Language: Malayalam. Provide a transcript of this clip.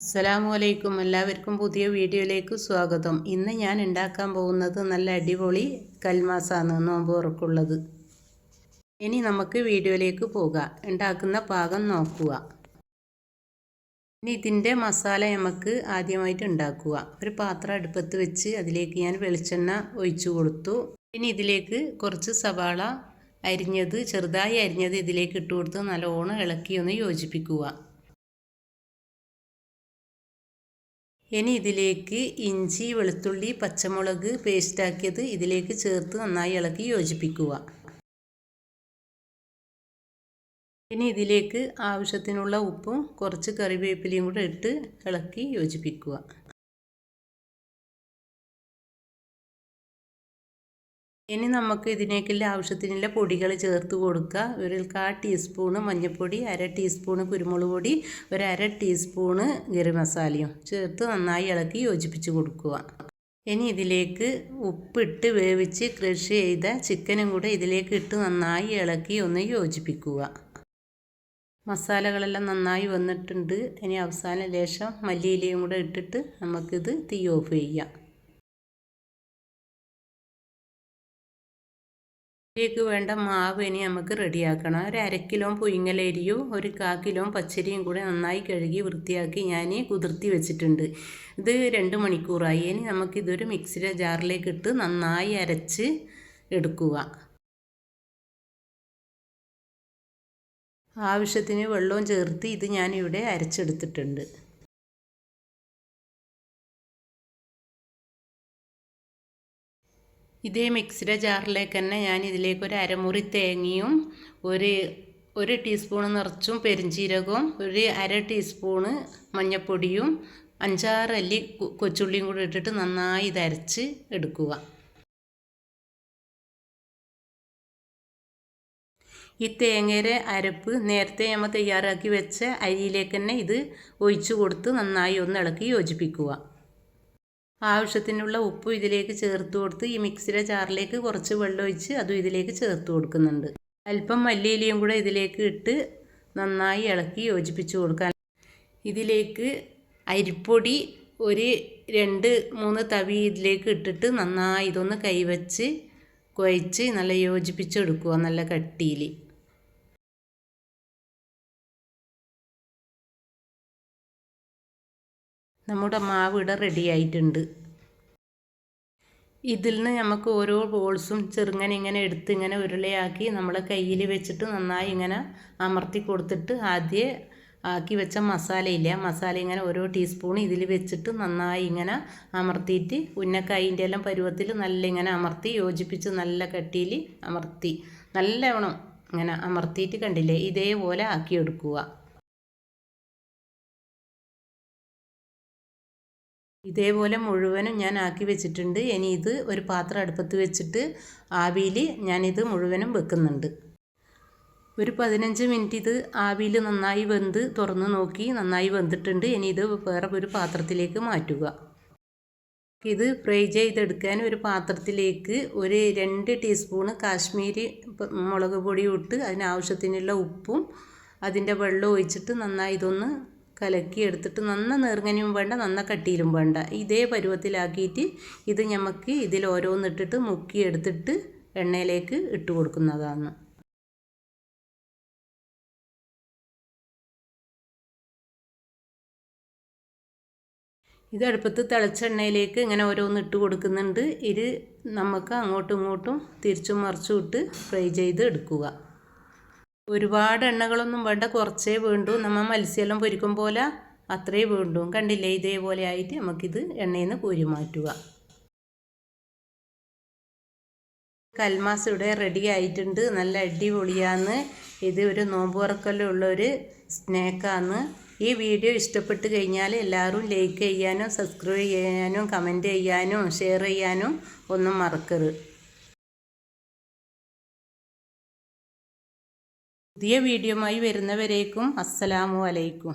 അസ്സലാമു അലൈക്കും. എല്ലാവർക്കും പുതിയ വീഡിയോയിലേക്ക് സ്വാഗതം. ഇന്ന് ഞാൻ ഉണ്ടാക്കാൻ പോകുന്നത് നല്ല അടിപൊളി കൽമാസാണ് നോമ്പ് ഉറക്കുള്ളത് ഇനി നമുക്ക് വീഡിയോയിലേക്ക് പോകാം. ഉണ്ടാക്കുന്ന പാകം നോക്കുക. ഇനി ഇതിന്റെ മസാല നമുക്ക് ആദ്യമായിട്ട് ഉണ്ടാക്കുക. ഒരു പാത്രം അടുപ്പത്ത് വെച്ച് അതിലേക്ക് ഞാൻ വെളിച്ചെണ്ണ ഒഴിച്ചു കൊടുത്തു. ഇനി ഇതിലേക്ക് കുറച്ച് സവാള അരിഞ്ഞത് ചെറുതായി അരിഞ്ഞത് ഇതിലേക്ക് ഇട്ട് കൊടുത്ത് നല്ലോണം ഇളക്കി ഒന്ന് യോജിപ്പിക്കുക. ഇനി ഇതിലേക്ക് ഇഞ്ചി വെളുത്തുള്ളി പച്ചമുളക് പേസ്റ്റാക്കിയത് ഇതിലേക്ക് ചേർത്ത് നന്നായി ഇളക്കി യോജിപ്പിക്കുക. ഇനി ഇതിലേക്ക് ആവശ്യത്തിനുള്ള ഉപ്പും കുറച്ച് കറിവേപ്പിലയും കൂടെ ഇട്ട് ഇളക്കി യോജിപ്പിക്കുക. ഇനി നമുക്ക് ഇതിനേക്കുള്ള ആവശ്യത്തിനുള്ള പൊടികൾ ചേർത്ത് കൊടുക്കുക. ഒരു കാ ടീസ്പൂണ് മഞ്ഞൾപ്പൊടി അര ടീസ്പൂണ് കുരുമുളക് പൊടി ഒരു അര ടീസ്പൂണ് ഗരം മസാലയും ചേർത്ത് നന്നായി ഇളക്കി യോജിപ്പിച്ച് കൊടുക്കുക. ഇനി ഇതിലേക്ക് ഉപ്പിട്ട് വേവിച്ച് ക്രഷ് ചെയ്ത ചിക്കനും കൂടെ ഇതിലേക്ക് ഇട്ട് നന്നായി ഇളക്കി ഒന്ന് യോജിപ്പിക്കുക. മസാലകളെല്ലാം നന്നായി വന്നിട്ടുണ്ട്. ഇനി അവസാന ലേശം മല്ലിയിലയും കൂടെ ഇട്ടിട്ട് നമുക്കിത് തീ ഓഫ് ചെയ്യാം. ഇതിലേക്ക് വേണ്ട മാവ് ഇനി നമുക്ക് റെഡിയാക്കണം. ഒരു അരക്കിലോ കിലോ പുയിങ്ങലരിയും ഒരു കാ കിലോ പച്ചരിയും കൂടെ നന്നായി കഴുകി വൃത്തിയാക്കി ഞാൻ കുതിർത്തി വെച്ചിട്ടുണ്ട്. ഇത് രണ്ട് മണിക്കൂറായി. ഇനി നമുക്കിതൊരു മിക്സിയുടെ ജാറിലേക്ക് ഇട്ട് നന്നായി അരച്ച് എടുക്കുക. ആവശ്യത്തിന് വെള്ളവും ചേർത്ത് ഇത് ഞാനിവിടെ അരച്ചെടുത്തിട്ടുണ്ട്. ഇതേ മിക്സിയുടെ ജാറിലേക്ക് തന്നെ ഞാൻ ഇതിലേക്ക് ഒരു അരമുറി തേങ്ങയും ഒരു ഒരു ടീസ്പൂൺ നിറച്ചും പെരിഞ്ചീരകവും ഒരു അര ടീസ്പൂണ് മഞ്ഞൾപ്പൊടിയും അഞ്ചാറ് അല്ലി കൊച്ചുള്ളിയും കൂടി ഇട്ടിട്ട് നന്നായി ഇത് അരച്ച് എടുക്കുക. ഈ തേങ്ങയുടെ അരപ്പ് നേരത്തെ നമ്മൾ തയ്യാറാക്കി വെച്ച അരിയിലേക്ക് തന്നെ ഇത് ഒഴിച്ചു കൊടുത്ത് നന്നായി ഒന്ന് ഇളക്കി യോജിപ്പിക്കുക. ആവശ്യത്തിനുള്ള ഉപ്പും ഇതിലേക്ക് ചേർത്ത് കൊടുത്ത് ഈ മിക്സിയുടെ ചാറിലേക്ക് കുറച്ച് വെള്ളം ഒഴിച്ച് അതും ഇതിലേക്ക് ചേർത്ത് കൊടുക്കുന്നുണ്ട്. അല്പം മല്ലിയിലയും കൂടെ ഇതിലേക്ക് ഇട്ട് നന്നായി ഇളക്കി യോജിപ്പിച്ച് കൊടുക്കാൻ ഇതിലേക്ക് അരിപ്പൊടി ഒരു രണ്ട് മൂന്ന് തവി ഇതിലേക്ക് ഇട്ടിട്ട് നന്നായി ഇതൊന്ന് കൈവച്ച് കുഴച്ച് നല്ല യോജിപ്പിച്ചെടുക്കുക നല്ല കട്ടിയിൽ. നമ്മുടെ മാവ് ഇവിടെ റെഡി ആയിട്ടുണ്ട്. ഇതിൽ നിന്ന് നമുക്ക് ഓരോ ബോൾസും ചെറുങ്ങനെ ഇങ്ങനെ എടുത്ത് ഇങ്ങനെ ഉരുളയാക്കി നമ്മളെ കയ്യിൽ വെച്ചിട്ട് നന്നായി ഇങ്ങനെ അമർത്തി കൊടുത്തിട്ട് ആദ്യം ആക്കി വെച്ച മസാലയില്ല മസാല ഇങ്ങനെ ഓരോ ടീസ്പൂൺ ഇതിൽ വെച്ചിട്ട് നന്നായി ഇങ്ങനെ അമർത്തിയിട്ട് ഉന്നക്കായിന്റെ എല്ലാം പരുവത്തിൽ നല്ല ഇങ്ങനെ അമർത്തി യോജിപ്പിച്ച് നല്ല കട്ടിയിൽ അമർത്തി. നല്ലവണ്ണം ഇങ്ങനെ അമർത്തിയിട്ട് കണ്ടില്ലേ ഇതേപോലെ ആക്കിയെടുക്കുക. ഇതേപോലെ മുഴുവനും ഞാൻ ആക്കി വെച്ചിട്ടുണ്ട്. ഇനി ഇത് ഒരു പാത്രം അടുപ്പത്ത് വെച്ചിട്ട് ആവിയിൽ ഞാനിത് മുഴുവനും വെക്കുന്നുണ്ട്. ഒരു പതിനഞ്ച് മിനിറ്റ് ഇത് ആവിയിൽ നന്നായി വെന്ത് തുറന്ന് നോക്കി നന്നായി വെന്തിട്ടുണ്ട്. ഇനി ഇത് വേറെ ഒരു പാത്രത്തിലേക്ക് മാറ്റുക. ഇത് ഫ്രൈ ചെയ്തെടുക്കാൻ ഒരു പാത്രത്തിലേക്ക് ഒരു രണ്ട് ടീസ്പൂണ് കാശ്മീരി മുളക് പൊടി ഇട്ട് അതിനാവശ്യത്തിനുള്ള ഉപ്പും അതിന്റെ വെള്ളം ഒഴിച്ചിട്ട് നന്നായി ഇതൊന്ന് കലക്കി എടുത്തിട്ട് നന്ന നീർങ്ങനിയും വേണ്ട നന്ന കട്ടിയിലും വേണ്ട. ഇതേ പരുവത്തിലാക്കിയിട്ട് ഇത് നമുക്ക് ഇതിൽ ഓരോന്നിട്ടിട്ട് മുക്കി എടുത്തിട്ട് എണ്ണയിലേക്ക് ഇട്ട് കൊടുക്കുന്നതാണ്. ഇത് അടുപ്പത്ത് തിളച്ച എണ്ണയിലേക്ക് ഇങ്ങനെ ഓരോന്ന് ഇട്ട് കൊടുക്കുന്നുണ്ട്. ഇത് നമുക്ക് അങ്ങോട്ടും ഇങ്ങോട്ടും തിരിച്ചും മറിച്ചും ഇട്ട് ഫ്രൈ ചെയ്ത് എടുക്കുക. ഒരുപാട് എണ്ണകളൊന്നും വേണ്ട കുറച്ചേ വേണ്ടൂ. നമ്മൾ മത്സ്യമെല്ലാം പൊരിക്കും പോലെ അത്രേ വേണ്ടൂ. കണ്ടില്ലേ? ഇതേപോലെ ആയിട്ട് നമുക്കിത് എണ്ണയിൽ നിന്ന് കോരി മാറ്റുക. കൽമാസ് ഇവിടെ റെഡി ആയിട്ടുണ്ട്. നല്ല അടിപൊളിയാന്ന്. ഇത് ഒരു നോമ്പ് തുറക്കലുള്ള ഒരു സ്നാക്കാണ് ഈ വീഡിയോ ഇഷ്ടപ്പെട്ട് കഴിഞ്ഞാൽ എല്ലാവരും ലൈക്ക് ചെയ്യാനും സബ്സ്ക്രൈബ് ചെയ്യാനും കമന്റ് ചെയ്യാനും ഷെയർ ചെയ്യാനും ഒന്നും മറക്കരുത്. പുതിയ വീഡിയോയുമായി വരുന്നവരേക്കും അസ്സലാമു അലൈക്കും.